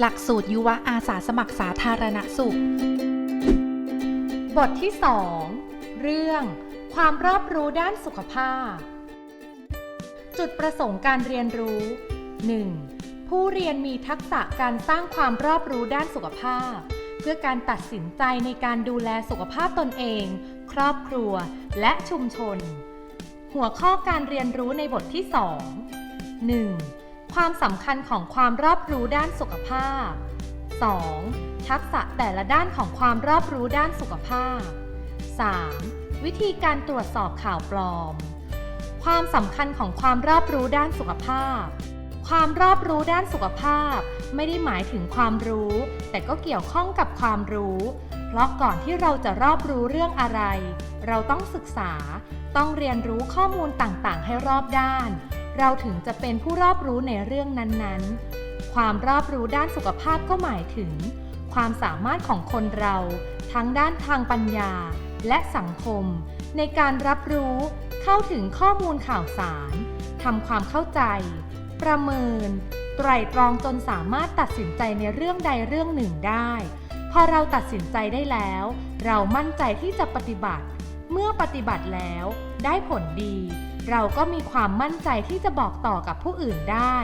หลักสูตรยุวอาสาสมัครสาธารณสุข บทที่ 2 เรื่อง ความรอบรู้ด้านสุขภาพ จุดประสงค์การเรียนรู้ 1. ผู้เรียนมีทักษะการสร้างความรอบรู้ด้านสุขภาพ เพื่อการตัดสินใจในการดูแลสุขภาพตนเอง ครอบครัว และชุมชน หัวข้อการเรียนรู้ในบทที่ 2 1. ความสำคัญของความรอบรู้ด้านสุขภาพ 2. ทักษะแต่ละด้านของความรอบรู้ด้านสุขภาพ 3. วิธีการตรวจสอบข่าวปลอม ความสำคัญของความรอบรู้ด้านสุขภาพ ความรอบรู้ด้านสุขภาพ ไม่ได้หมายถึงความรู้ แต่ก็เกี่ยวข้องกับความรู้ เพราะก่อนที่เราจะรอบรู้เรื่องอะไร เราต้องศึกษา ต้องเรียนรู้ข้อมูลต่างๆ ให้รอบด้าน เราถึงจะเป็นผู้รอบรู้ในเรื่องนั้นๆ ความรอบรู้ด้านสุขภาพก็หมายถึง ความสามารถของคนเรา ทั้งด้านทางปัญญา และสังคม ในการรับรู้ เข้าถึงข้อมูลข่าวสารทำความเข้าใจ ประเมิน ไตรตรองจนสามารถตัดสินใจในเรื่องใดเรื่องหนึ่งได้ พอเราตัดสินใจได้แล้ว เรามั่นใจที่จะปฏิบัติ เมื่อปฏิบัติแล้วได้ผลดี เราก็มีความมั่นใจที่จะบอกต่อกับผู้อื่นได้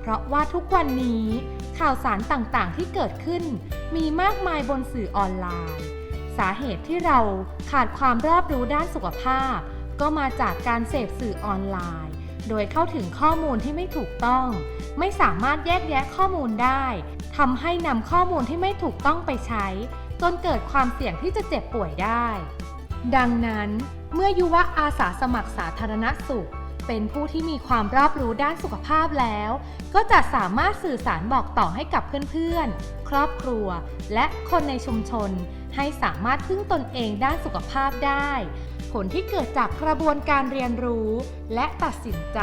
เพราะว่าทุกวันนี้ข่าวสารต่างๆที่เกิดขึ้น มีมากมายบนสื่อออนไลน์ สาเหตุที่เราขาดความรอบรู้ด้านสุขภาพ ก็มาจากการเสพสื่อออนไลน์ โดยเข้าถึงข้อมูลที่ไม่ถูกต้อง ไม่สามารถแยกแยะข้อมูลได้ทำให้นำข้อมูลที่ไม่ถูกต้องไปใช้ จนเกิดความเสี่ยงที่จะเจ็บป่วยได้ ดังนั้นเมื่อยุวอาสาสมัครสาธารณสุข เป็นผู้ที่มีความรอบรู้ด้านสุขภาพแล้ว ก็จะสามารถสื่อสารบอกต่อให้กับเพื่อนๆ ครอบครัว และคนในชุมชน ให้สามารถพึ่งตนเองด้านสุขภาพได้ ผลที่เกิดจากกระบวนการเรียนรู้ และตัดสินใจ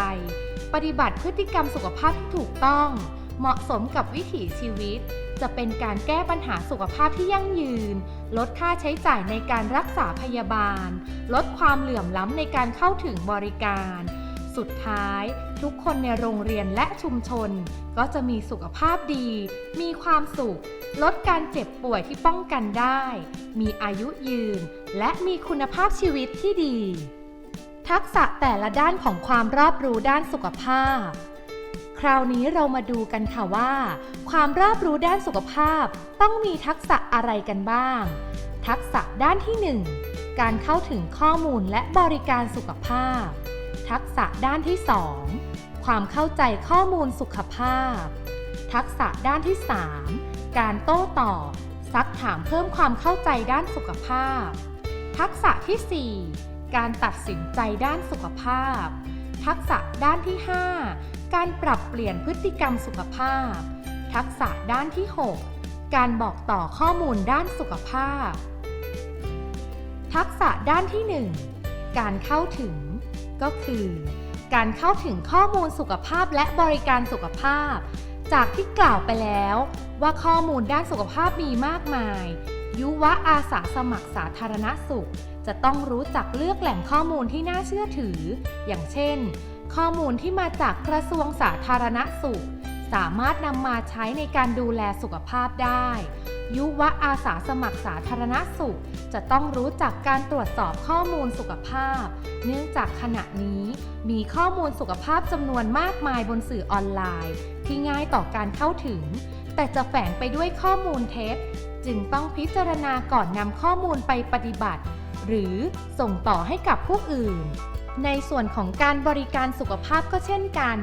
ปฏิบัติพฤติกรรมสุขภาพที่ถูกต้อง เหมาะสมกับวิถีชีวิต จะเป็นการแก้ปัญหาสุขภาพที่ยั่งยืน ลดค่าใช้จ่ายในการรักษาพยาบาล ลดความเหลื่อมล้ำในการเข้าถึงบริการ สุดท้าย ทุกคนในโรงเรียนและชุมชน ก็จะมีสุขภาพดี มีความสุข ลดการเจ็บป่วยที่ป้องกันได้ มีอายุยืน และมีคุณภาพชีวิตที่ดี ทักษะแต่ละด้านของความรอบรู้ด้านสุขภาพ ราวนี้เรามาดูกันค่ะว่า ความรอบรู้ด้านสุขภาพต้องมีทักษะอะไรกันบ้าง ทักษะด้านที่ 1 การเข้าถึงข้อมูลและบริการสุขภาพ ทักษะด้านที่ 2 ความเข้าใจข้อมูลสุขภาพ ทักษะด้านที่ 3 การโต้ตอบซักถามเพิ่มความเข้าใจด้านสุขภาพ ทักษะทีสี่4 การตัดสินใจด้านสุขภาพ ทักษะด้านที่ 5 การปรับเปลี่ยนพฤติกรรมสุขภาพ ทักษะด้านที่ 6 การบอกต่อข้อมูลด้านสุขภาพ ทักษะด้านที่ 1 การเข้าถึง ก็คือ การเข้าถึงข้อมูลสุขภาพและบริการสุขภาพ จากที่กล่าวไปแล้วว่าข้อมูลด้านสุขภาพมีมากมาย ยุวะอาสาสมัครสาธารณสุข จะต้องรู้จักเลือกแหล่งข้อมูลที่น่าเชื่อถือ อย่างเช่น ข้อมูลที่มาจากกระทรวงสาธารณสุข สามารถนำมาใช้ในการดูแลสุขภาพได้ ยุวะอาสาสมัครสาธารณสุข จะต้องรู้จักการตรวจสอบข้อมูลสุขภาพ เนื่องจากขณะนี้มีข้อมูลสุขภาพจำนวนมากมายบนสื่อออนไลน์ ที่ง่ายต่อการเข้าถึง แต่จะแฝงไปด้วยข้อมูลเท็จจึงต้องพิจารณาก่อนนำข้อมูลไปปฏิบัติ หรือส่งต่อให้กับผู้อื่น ในส่วนของการบริการสุขภาพก็เช่นกัน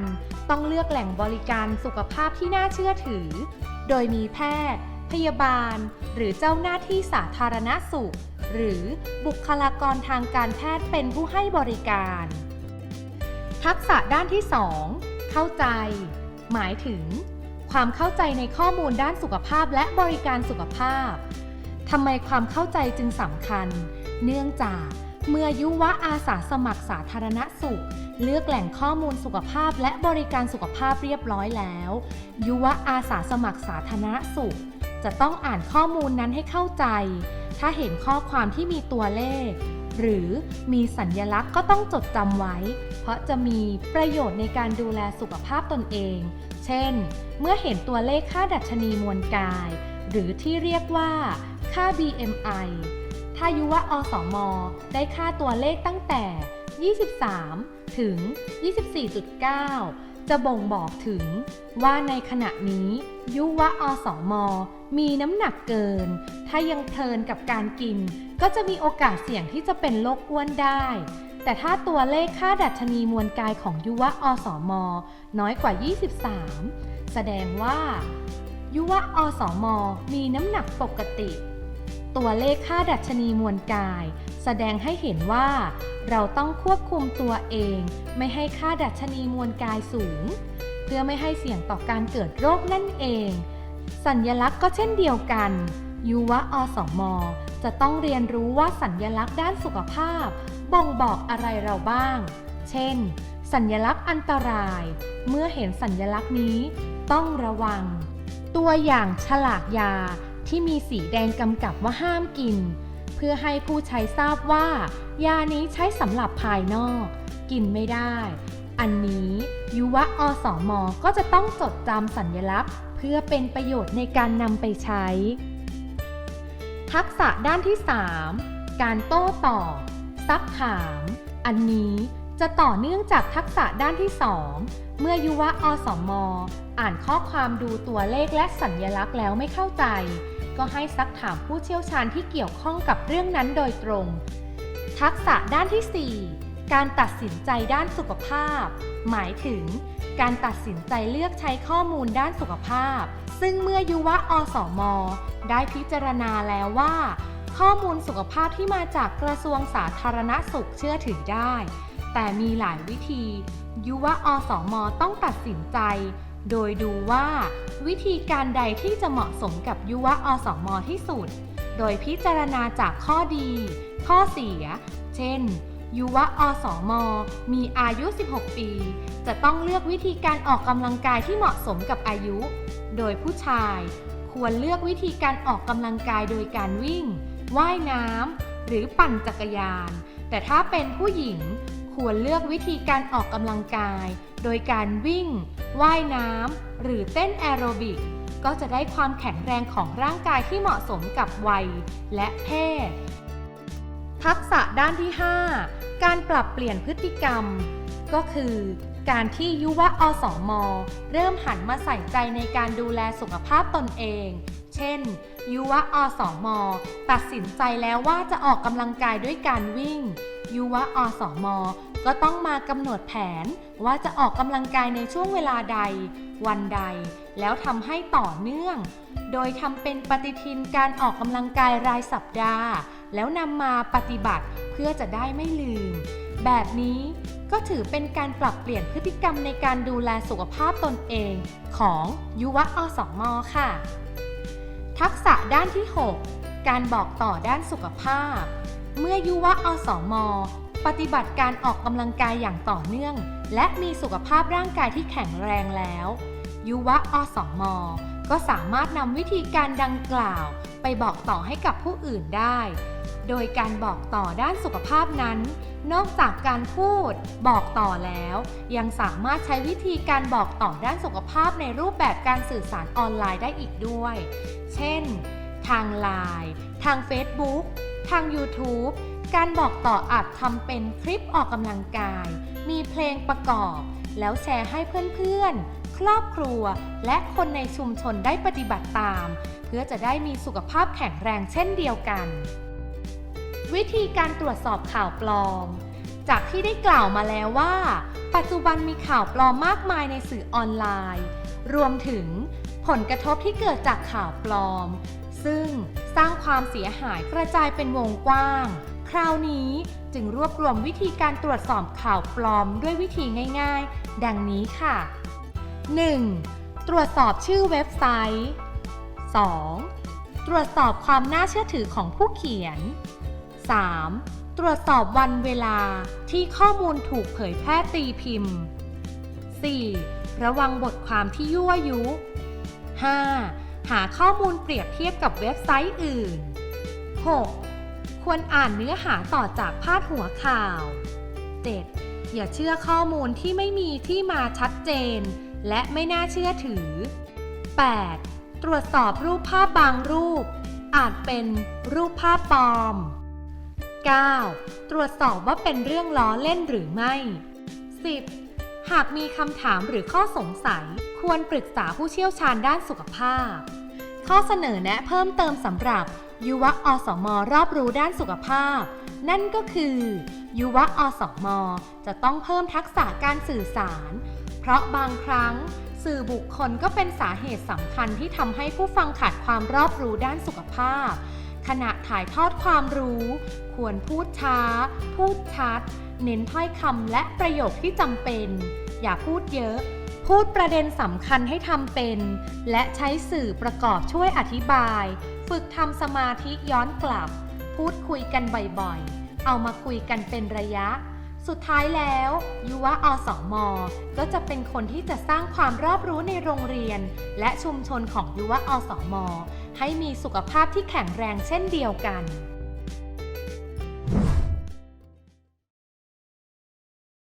ต้องเลือกแหล่งบริการสุขภาพที่น่าเชื่อถือ โดยมีแพทย์ พยาบาล หรือเจ้าหน้าที่สาธารณสุข หรือบุคลากรทางการแพทย์เป็นผู้ให้บริการ ทักษะด้านที่ 2 เข้าใจ หมายถึง ความเข้าใจในข้อมูลด้านสุขภาพและบริการสุขภาพทำไมความเข้าใจจึงสำคัญ เนื่องจาก เมื่อยุวะอาสาสมัครสาธารณสุข เลือกแหล่งข้อมูลสุขภาพและบริการสุขภาพเรียบร้อยแล้ว ยุวะอาสาสมัครสาธารณสุข จะต้องอ่านข้อมูลนั้นให้เข้าใจ ถ้าเห็นข้อความที่มีตัวเลข หรือมีสัญญลักษณ์ก็ต้องจดจำไว้ เพราะจะมีประโยชน์ในการดูแลสุขภาพตนเอง เช่น เมื่อเห็นตัวเลขค่าดัชนีมวลกาย หรือที่เรียกว่าค่า BMI ถ้ายุวะอสอมได้ค่าตัวเลขตั้งแต่ 23 ถึง 24.9 จะบ่งบอกถึงว่าในขณะนี้ยุวะอสอมมีน้ำหนักเกิน ถ้ายังเพลินกับการกิน ก็จะมีโอกาสเสี่ยงที่จะเป็นโรคอ้วนได้แต่ถ้าตัวเลขค่าดัชนีมวลกายของยุวะอสอมน้อยกว่า 23 แสดงว่า ยุวะอสอมมีน้ำหนักปกติ ตัวเลขค่าดัชนีมวลกาย แสดงให้เห็นว่า เราต้องควบคุมตัวเอง ไม่ให้ค่าดัชนีมวลกายสูง เพื่อไม่ให้เสี่ยงต่อการเกิดโรคนั่นเอง สัญญลักษณ์ก็เช่นเดียวกันยุวอสมจะต้องเรียนรู้ว่าสัญญลักษณ์ด้านสุขภาพ บ่งบอกอะไรเราบ้าง เช่น สัญลักษณ์อันตราย เมื่อเห็นสัญลักษณ์นี้ ต้องระวัง ตัวอย่างฉลากยา ที่มีสีแดงกำกับว่าห้ามกิน เพื่อให้ผู้ใช้ทราบว่า ยานี้ใช้สำหรับภายนอก กินไม่ได้ อันนี้ยุวะอสมก็จะต้องจดจำสัญลักษณ์ เพื่อเป็นประโยชน์ในการนำไปใช้ ทักษะด้านที่ 3 การโต้ตอบซักถาม อันนี้จะต่อเนื่องจากทักษะด้านที่ 2 เมื่อยุวะอสมอ่านข้อความดูตัวเลขและสัญญลักษณ์แล้วไม่เข้าใจ ก็ให้ซักถามผู้เชี่ยวชาญที่เกี่ยวข้องกับเรื่องนั้นโดยตรง ทักษะด้านที่ 4 การตัดสินใจด้านสุขภาพ หมายถึง การตัดสินใจเลือกใช้ข้อมูลด้านสุขภาพ ซึ่งเมื่อยุวะอสมได้พิจารณาแล้วว่า ข้อมูลสุขภาพที่มาจากกระทรวงสาธารณสุขเชื่อถือได้ แต่มีหลายวิธี ยุวะอสมต้องตัดสินใจ โดยดูว่า วิธีการใดที่จะเหมาะสมกับยุวะอสมที่สุด โดยพิจารณาจากข้อดี ข้อเสีย เช่น ยุวะอสม มีอายุ 16 ปี จะต้องเลือกวิธีการออกกำลังกายที่เหมาะสมกับอายุ โดยผู้ชาย ควรเลือกวิธีการออกกำลังกายโดยการวิ่ง ว่ายน้ำหรือปั่นจักรยาน แต่ถ้าเป็นผู้หญิง ควรเลือกวิธีการออกกำลังกาย โดยการวิ่ง ว่ายน้ำ หรือเต้นแอโรบิก ก็จะได้ความแข็งแรงของร่างกายที่เหมาะสมกับวัยและเพศ ทักษะด้านที่ 5 การปรับเปลี่ยนพฤติกรรม ก็คือ การที่ยุวะอสมเริ่มหันมาใส่ใจในการดูแลสุขภาพตนเอง เช่น ยุวะอสมตัดสินใจแล้วว่าจะออกกำลังกายด้วยการวิ่ง ยุวะอสมก็ต้องมากำหนดแผนว่าจะออกกำลังกายในช่วงเวลาใด วันใด แล้วทำให้ต่อเนื่อง โดยทำเป็นปฏิทินการออกกำลังกายรายสัปดาห์ แล้วนำมาปฏิบัติเพื่อจะได้ไม่ลืม แบบนี้ก็ถือเป็นการปรับเปลี่ยนพฤติกรรมในการดูแลสุขภาพตนเองของยุวะอสมค่ะ ทักษะด้านที่ 6 การบอกต่อด้านสุขภาพ เมื่อยุวะอสมปฏิบัติการออกกำลังกายอย่างต่อเนื่อง และมีสุขภาพร่างกายที่แข็งแรงแล้ว ยุวะอสมก็สามารถนำวิธีการดังกล่าว ไปบอกต่อให้กับผู้อื่นได้ โดยการบอกต่อด้านสุขภาพนั้น นอกจากการพูดบอกต่อแล้ว ยังสามารถใช้วิธีการบอกต่อด้านสุขภาพในรูปแบบการสื่อสารออนไลน์ได้อีกด้วย เช่น ทาง Line ทาง Facebook ทาง YouTube การบอกต่ออาจทำเป็นคลิปออกกำลังกาย มีเพลงประกอบ แล้วแชร์ให้เพื่อนๆ ครอบครัว และคนในชุมชนได้ปฏิบัติตาม เพื่อจะได้มีสุขภาพแข็งแรงเช่นเดียวกัน วิธีการตรวจสอบข่าวปลอม จากที่ได้กล่าวมาแล้วว่า ปัจจุบันมีข่าวปลอมมากมายในสื่อออนไลน์ รวมถึงผลกระทบที่เกิดจากข่าวปลอม ซึ่งสร้างความเสียหายกระจายเป็นวงกว้าง คราวนี้จึงรวบรวมวิธีการตรวจสอบข่าวปลอมด้วยวิธีง่ายๆ ดังนี้ค่ะ 1. ตรวจสอบชื่อเว็บไซต์ 2. ตรวจสอบความน่าเชื่อถือของผู้เขียน 3. ตรวจสอบวันเวลาที่ข้อมูลถูกเผยแพร่ตีพิมพ์ 4. ระวังบทความที่ยั่วยุ 5. หาข้อมูลเปรียบเทียบกับเว็บไซต์อื่น 6. ควรอ่านเนื้อหาต่อจากพาดหัวข่าว 7. อย่าเชื่อข้อมูลที่ไม่มีที่มาชัดเจน และไม่น่าเชื่อถือ 8. ตรวจสอบรูปภาพบางรูป อาจเป็นรูปภาพปลอม 9. ตรวจสอบว่าเป็นเรื่องล้อเล่นหรือไม่ 10. หากมีคำถามหรือข้อสงสัย ควรปรึกษาผู้เชี่ยวชาญด้านสุขภาพ ข้อเสนอแนะเพิ่มเติมสำหรับ ยุวอสม รอบรู้ด้านสุขภาพ นั่นก็คือ ยุวอสม จะต้องเพิ่มทักษะการสื่อสาร เพราะบางครั้ง สื่อบุคคลก็เป็นสาเหตุสำคัญที่ทำให้ผู้ฟังขาดความรอบรู้ด้านสุขภาพ ขณะถ่ายทอดความรู้ ควรพูดช้า พูดชัด เน้นถ้อยคำและประโยคที่จำเป็น อย่าพูดเยอะ พูดประเด็นสำคัญให้ทำเป็น และใช้สื่อประกอบช่วยอธิบาย ฝึกทำสมาธิย้อนกลับ พูดคุยกันบ่อยๆ เอามาคุยกันเป็นระยะสุดท้ายแล้วยุวะอสมก็จะเป็นคนที่จะสร้างความรอบรู้ในโรงเรียน และชุมชนของยุวะอสม ให้มีสุขภาพที่แข็งแรงเช่นเดียวกัน